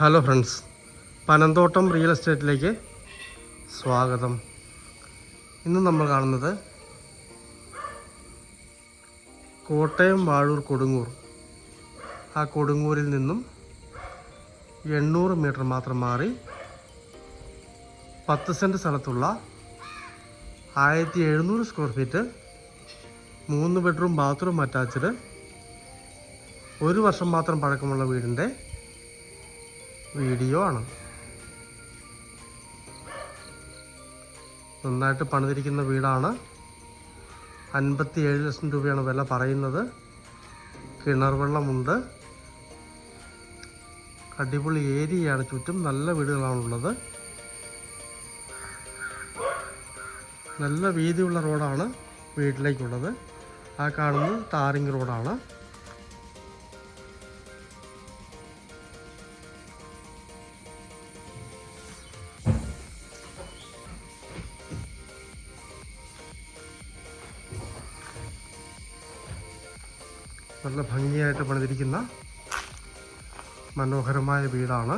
Hello friends Panamthottam real എസ്റ്റേറ്റിലേക്ക് സ്വാഗതം. ഇന്ന് നമ്മൾ കാണുന്നത് കോട്ടയം വാഴൂർ കൊടുങ്ങൂർ. ആ കൊടുങ്ങൂരിൽ നിന്നും എണ്ണൂറ് മീറ്റർ മാത്രം മാറി പത്ത് സെന്റ് സ്ഥലത്തുള്ള ആയിരത്തി എഴുന്നൂറ് സ്ക്വയർ ഫീറ്റ് മൂന്ന് ബെഡ്റൂം ബാത്റൂം അറ്റാച്ച്ഡ് ഒരു വർഷം മാത്രം പഴക്കമുള്ള വീടിന്റെ വീഡിയോ ആണ്. നന്നായിട്ട് പണിതിരിക്കുന്ന വീടാണ്. അൻപത്തി ഏഴ് ലക്ഷം രൂപയാണ് വില പറയുന്നത്. കിണർ വെള്ളമുണ്ട്. അടിപൊളി ഏരിയയാണ്. ചുറ്റും നല്ല വീടുകളാണുള്ളത് നല്ല വീതിയുള്ള റോഡാണ് വീട്ടിലേക്കുള്ളത്. ആ കാണുന്നത് ടാറിങ് റോഡാണ്. നല്ല ഭംഗിയായിട്ട് പണിതിരിക്കുന്ന മനോഹരമായ വീടാണ്.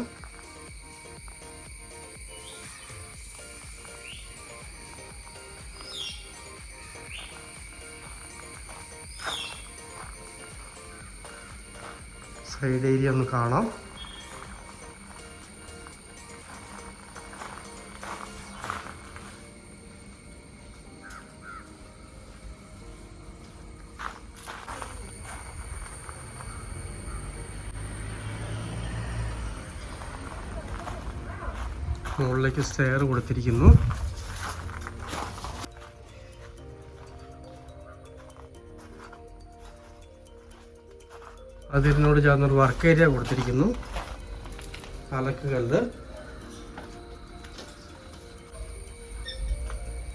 സൈഡ് ഏരിയ ഒന്ന് കാണാം. മുകളിലേക്ക് സ്റ്റെയർ കൊടുത്തിരിക്കുന്നു. അതിനോട് ചേർന്നൊരു വർക്ക് ഏരിയ കൊടുത്തിരിക്കുന്നു. അലക്ക്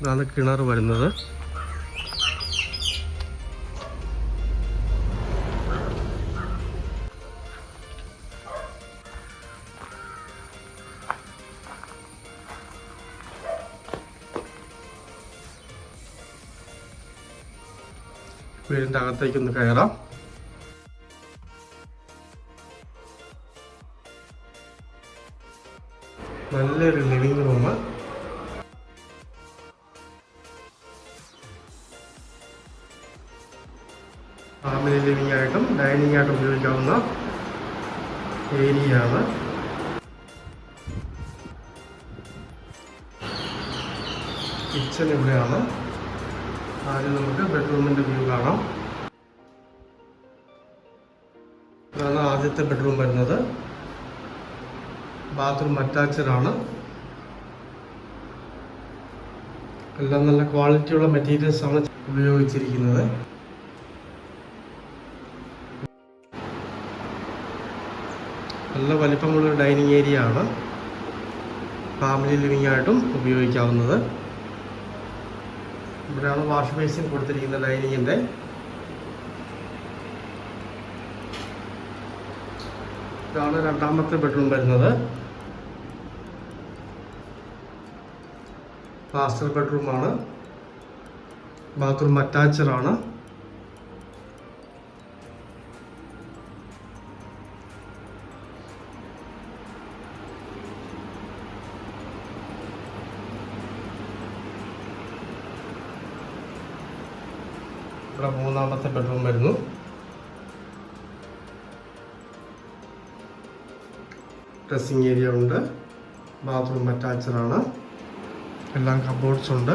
ഇതാണ് കിണർ വരുന്നത്. വീടിന്റെ അകത്തേക്കൊന്ന് കയറാം. നല്ലൊരു ലിവിങ് റൂം. ഫാമിലി ലിവിംഗ് ആയിട്ടും ഡൈനിങ് ആയിട്ടും ഉപയോഗിക്കാവുന്ന ഏരിയയാണ്. കിച്ചൺ ഇവിടെയാണ്. ആദ്യം നമുക്ക് ബെഡ്റൂമിന്റെ വ്യൂ കാണാം. ഇതാണ് ആദ്യത്തെ ബെഡ്റൂം വരുന്നത്. ബാത്റൂം അറ്റാച്ച്ഡ് ആണ്. എല്ലാം നല്ല ക്വാളിറ്റിയുള്ള മെറ്റീരിയൽസ് ആണ് ഉപയോഗിച്ചിരിക്കുന്നത്. നല്ല വലിപ്പമുള്ള ഡൈനിങ് ഏരിയ ആണ്. ഫാമിലി ലിവിംഗ് ആയിട്ടും ഉപയോഗിക്കാവുന്നത്. ഇവിടെയാണ് വാഷ് ബേസിൻ കൊടുത്തിരിക്കുന്ന ലൈനിങ്ങിന്റെ ഇതാണ് രണ്ടാമത്തെ ബെഡ്റൂം വരുന്നത്. മാസ്റ്റർ ബെഡ്റൂമാണ് ബാത്റൂം അറ്റാച്ചഡ് ഇവിടെ മൂന്നാമത്തെ ബെഡ്റൂം വരുന്നു. ഡ്രസ്സിങ് ഏരിയ ഉണ്ട്. ബാത്റൂം അറ്റാച്ച്ഡ് ആണ്. എല്ലാം കബോർഡ്സ് ഉണ്ട്.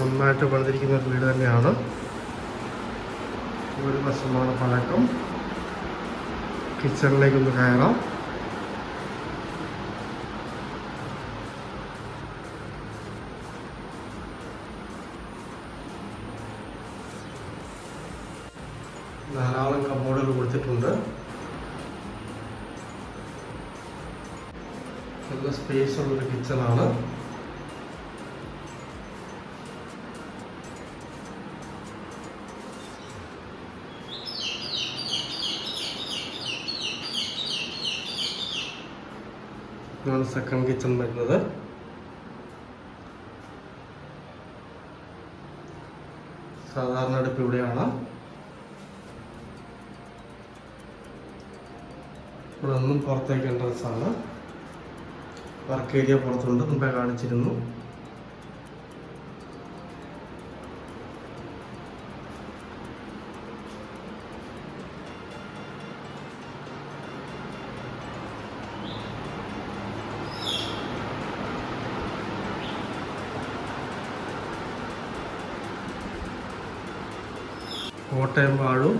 നന്നായിട്ട് പണിതിരിക്കുന്ന ഒരു വീട് തന്നെയാണ്. ഒരു വശമാണ് പഴക്കം കിച്ചണിലേക്കൊന്ന് കയറാം. ധാരാളം കബോർഡുകൾ കൊടുത്തിട്ടുണ്ട്. നല്ല സ്പേസ് ഉള്ളൊരു കിച്ചണാണ് ഇതാണ് സെക്കൻഡ് കിച്ചൺ വരുന്നത്. സാധാരണ അടുപ്പ് ഇവിടെയാണ്. ഇവിടെ നിന്നും പുറത്തേക്ക് എൻട്രൻസ് ആണ്. വർക്ക് ഏരിയ പുറത്തുണ്ട്. മുമ്പേ കാണിച്ചിരുന്നു. കോട്ടയം വാഴൂർ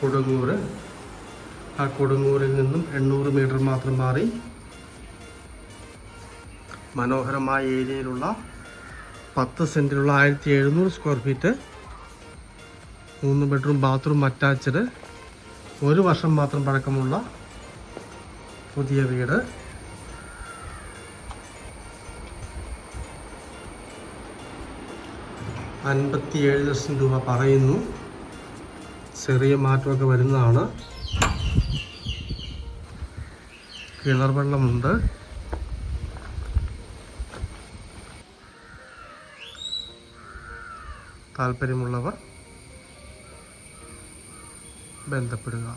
കൊടുങ്ങൂർ ആ കൊടുങ്ങൂരിൽ നിന്നും എണ്ണൂറ് മീറ്റർ മാത്രം മാറി മനോഹരമായ ഏരിയയിലുള്ള പത്ത് സെന്റിലുള്ള ആയിരത്തി എഴുന്നൂറ് സ്ക്വയർ ഫീറ്റ് മൂന്ന് ബെഡ്റൂം ബാത്റൂം അറ്റാച്ച്ഡ് ഒരു വർഷം മാത്രം പഴക്കമുള്ള പുതിയ വീട്. അൻപത്തിയേഴ് ലക്ഷം രൂപ പറയുന്നു. ചെറിയ മാറ്റമൊക്കെ വരുന്നതാണ്. കിണർ വെള്ളമുണ്ട്. താല്പര്യമുള്ളവർ ബന്ധപ്പെടുക.